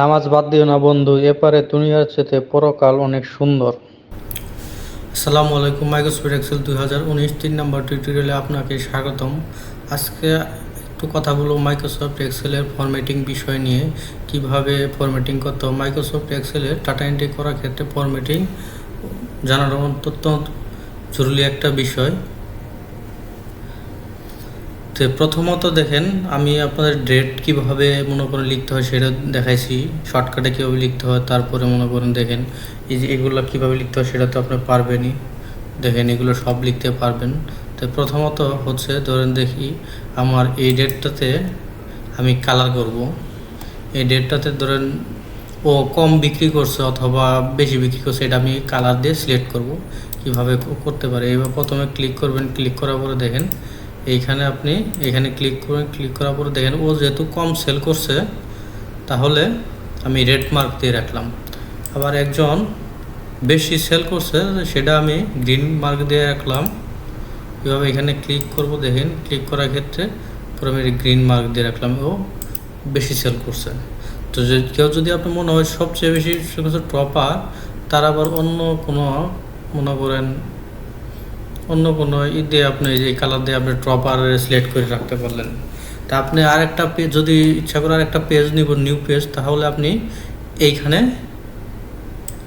নামাজ বাদ দিও না বন্ধু, এপারে দুনিয়ার চেতে পরকাল অনেক সুন্দর। আসসালামু আলাইকুম, মাইক্রোসফট এক্সেল দুই হাজার উনিশ, তিন নম্বর টিউটোরিয়ালে আপনাকে স্বাগতম। আজকে একটু কথা বলব মাইক্রোসফট এক্সেলের ফরম্যাটিং বিষয় নিয়ে, কীভাবে ফরম্যাটিং করতে হবে। মাইক্রোসফট এক্সেলের টাটা এন্ট্রি করার ক্ষেত্রে ফরম্যাটিং জানানো অত্যন্ত জরুরি একটা বিষয়। তো প্রথমত দেখেন, আমি আপনাদের ডেট কীভাবে মনে করেন লিখতে হয় সেটা দেখাইছি শর্টকাটে কীভাবে লিখতে হয়, তারপরে মনে করেন দেখেন, এই যে এগুলো কীভাবে লিখতে হয় সেটা তো আপনি পারবেনই। দেখেন এগুলো সব লিখতে পারবেন। তো প্রথমত হচ্ছে ধরেন দেখি, আমার এই ডেটটাতে আমি কালার করব। এই ডেটটাতে ধরেন ও কম বিক্রি করছে অথবা বেশি বিক্রি করছে, এটা আমি কালার দিয়ে সিলেক্ট করব। কীভাবে করতে পারে? এবার প্রথমে ক্লিক করবেন ক্লিক করার পরে দেখেন এইখানে আপনি এখানে ক্লিক করবেন ক্লিক করার পরে দেখেন ও যেহেতু কম সেল করছে, তাহলে আমি রেড মার্ক দিয়ে রাখলাম। আবার একজন বেশি সেল করছে, সেটা আমি গ্রিন মার্ক দিয়ে রাখলাম। এভাবে এখানে ক্লিক করব, দেখেন ক্লিক করার ক্ষেত্রে পুরো আমি গ্রিন মার্ক দিয়ে রাখলাম, ও বেশি সেল করছে। তো কেউ যদি আপনার মনে হয় সবচেয়ে বেশি টপার তার আবার অন্য কোনো মনে করেন অন্য কোনো ই দিয়ে আপনি যে কালার দিয়ে আপনি ট্রপার সিলেক্ট করে রাখতে পারলেন। তা আপনি আরেকটা পেজ যদি ইচ্ছা করে আরেকটা পেজ নিব নিউ পেজ তাহলে আপনি এইখানে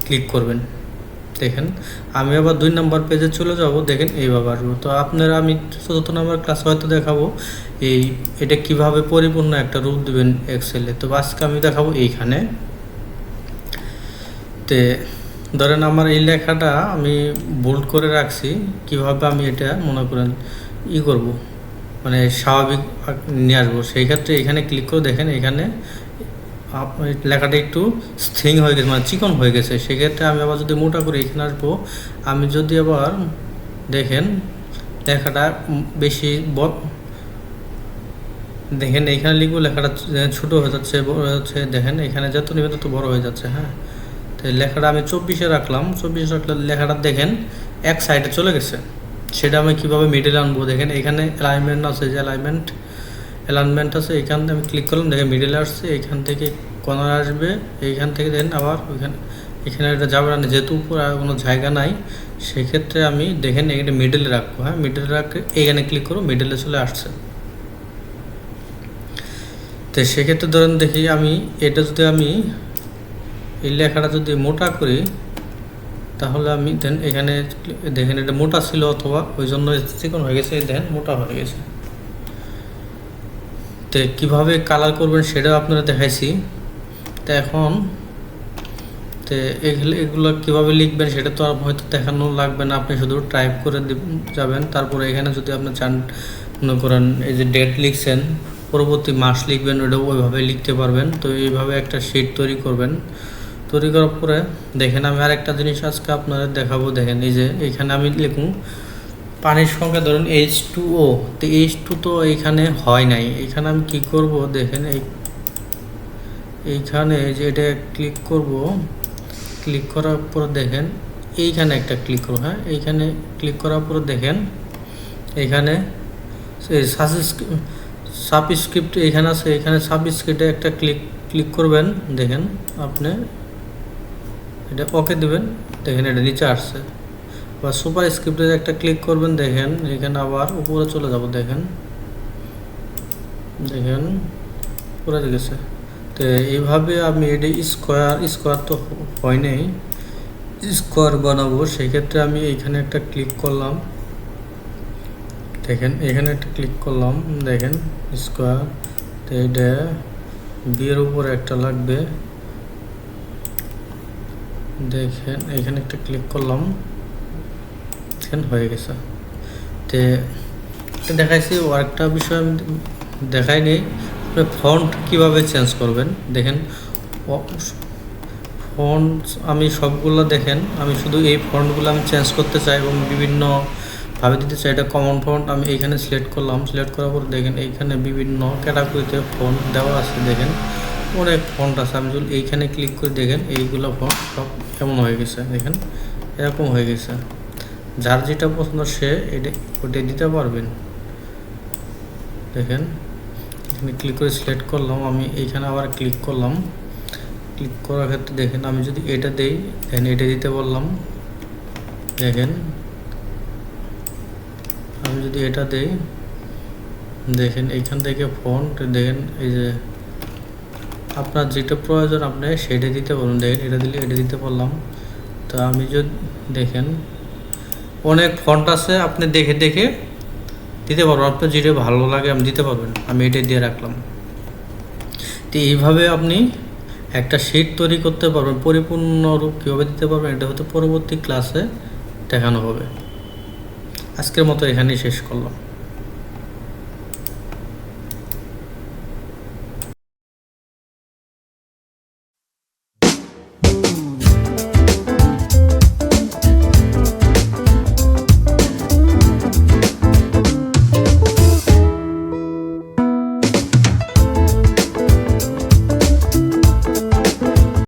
ক্লিক করবেন। দেখেন, আমি আবার দুই নম্বর পেজে চলে যাব, দেখেন এইভাবে আসব। তো আপনারা, আমি চতুর্থ নম্বর ক্লাস হয়তো দেখাবো, এই এটা কীভাবে পরিপূর্ণ একটা রূপ দেবেন এক্সেলে তো আজকে আমি দেখাবো এইখানে। তে ধরেন আমার এই লেখাটা আমি বোল্ড করে রাখছি, কীভাবে আমি এটা মনে করেন ই করব মানে স্বাভাবিক নিয়ে আসব। সেই ক্ষেত্রে এখানে ক্লিক করে দেখেন, এখানে লেখাটা একটু স্থিং হয়ে গেছে মানে চিকন হয়ে গেছে। সেক্ষেত্রে আমি আবার যদি মোটা করে এখানে আসব, আমি যদি আবার দেখেন লেখাটা বেশি বড়, দেখেন এখানে লিখব লেখাটা ছোট হয়ে যাচ্ছে, বড় হয়ে যাচ্ছে, দেখেন এখানে যত নেবে তত বড় হয়ে যাচ্ছে হ্যাঁ। লেখাটা আমি চব্বিশে রাখলাম। চব্বিশে রাখলে লেখাটা দেখেন এক সাইডে চলে গেছে। সেটা আমি কীভাবে মিডিল আনব দেখেন, এখানে অ্যালাইনমেন্ট আছে, যে অ্যালাইনমেন্ট অ্যালাইনমেন্ট আছে, এখান থেকে আমি ক্লিক করলাম, দেখেন মিডিলে আসছে, এখান থেকে কর্নার আসবে, এইখান থেকে দেখেন আবার ওইখানে, এখানে এটা যাবে না যেহেতু উপর আর কোনো জায়গা নাই, সেক্ষেত্রে আমি দেখেন এখানে মিডিলে রাখব হ্যাঁ? মিডিলে রাখে, এইখানে ক্লিক করো মিডিলে চলে আসছে। তো সেক্ষেত্রে ধরেন দেখি আমি, এটা যদি আমি এই লেখাটা যদি মোটা করি, তাহলে আমি দেন এখানে দেখেন এটা মোটা ছিল অথবা ওই জন্য চিকন হয়ে গেছে দেন মোটা হয়ে গেছে। তো কীভাবে কালার করবেন সেটাও আপনারা দেখাইছি। তো এখন তো এগুলো এগুলো কীভাবে লিখবেন সেটা তো আর হয়তো দেখানো লাগবে না, আপনি শুধু টাইপ করে যাবেন। তারপরে এখানে যদি আপনি চান, মনে করেন এই যে ডেট লিখছেন, পরবর্তী মাস লিখবেন ওটাও ওইভাবে লিখতে পারবেন। তো এইভাবে একটা শিট তৈরি করবেন। তৈরি করার পরে দেখেন আমি আরেকটা জিনিস আজকে আপনাদের দেখাবো। দেখেন এই যে এখানে আমি লিখুন, পানির সংখ্যা ধরুন এইচ টু ও তো এইচ টু তো এইখানে হয় নাই। এখানে আমি কি করব? দেখেন এই, এইখানে যে এটা ক্লিক করব। ক্লিক করার পর দেখেন, এইখানে একটা ক্লিক করব হ্যাঁ? এইখানে ক্লিক করার পর দেখেন, এখানে সাবস্ক্রিপ্ট এখানে আছে। এখানে সাবস্ক্রিপ্টে একটা ক্লিক ক্লিক করবেন। দেখেন, আপনি এটা ওকে দেবেন, দেখেন এটা নিচে আসছে। বা সুপার স্ক্রিপ্টে একটা ক্লিক করবেন, দেখেন, এখানে আবার উপরে চলে যাব, দেখেন। দেখেন পুরো গেছে। তো এইভাবে আমি এটা স্কোয়ার স্কোয়ার তো হয় নাই স্কোয়ার বানাবো, সেক্ষেত্রে আমি এইখানে একটা ক্লিক করলাম। দেখেন, এখানে একটা ক্লিক করলাম, দেখেন স্কোয়ার তো এটা বিয়ের উপরে একটা লাগবে। দেখেন, এখানে একটা ক্লিক করলাম। দেখেন, হয়ে গেছে। তে দেখাইছি, আরেকটা বিষয় আমি দেখাই নেই ফন্ট কীভাবে চেঞ্জ করবেন? দেখেন ফন্ট আমি সবগুলো দেখেন, আমি শুধু এই ফন্টগুলো আমি চেঞ্জ করতে চাই এবং বিভিন্ন ভাবে দিতে চাই। এটা কমন ফন্ট আমি এইখানে সিলেক্ট করলাম। সিলেক্ট করার পর দেখেন, এইখানে বিভিন্ন ক্যাটাগরিতে ফন্ট দেওয়া আছে, দেখেন। অনেক ফন্ট আছে। আমি যদি এইখানে ক্লিক করে দেখেন, এইগুলো ফন্ট সব কেমন হয়ে গেছে দেখেন, এরকম হয়ে গেছে। যার যেটা পছন্দ সে এটা, ওটা দিতে পারবেন। দেখেন, এখানে ক্লিক করে সিলেক্ট করলাম, আমি এইখানে আবার ক্লিক করলাম। ক্লিক করার ক্ষেত্রে দেখেন, আমি যদি এটা দেই দেন এটা দিতে বললাম। দেখেন, আমি যদি এটা দেই, দেখেন, এইখান থেকে ফন্ট দেখেন, এই যে আপনার যেটা প্রয়োজন আপনি সেটা দিতে বলুন, দেখেন, এটা দিলে এটা দিতে বললাম। তো আমি যদি, দেখেন, অনেক ফন্ট আছে, আপনি দেখে দেখে দিতে পারবেন। আপনার যেটা ভালো লাগে, আপনি দিতে পারবেন। আমি এটা দিয়ে রাখলাম। তো এইভাবে আপনি একটা শিট তৈরি করতে পারবেন পরিপূর্ণ রূপ কীভাবে দিতে পারবেন, এটা হয়তো পরবর্তী ক্লাসে দেখানো হবে। আজকের মতো এখানেই শেষ করলাম।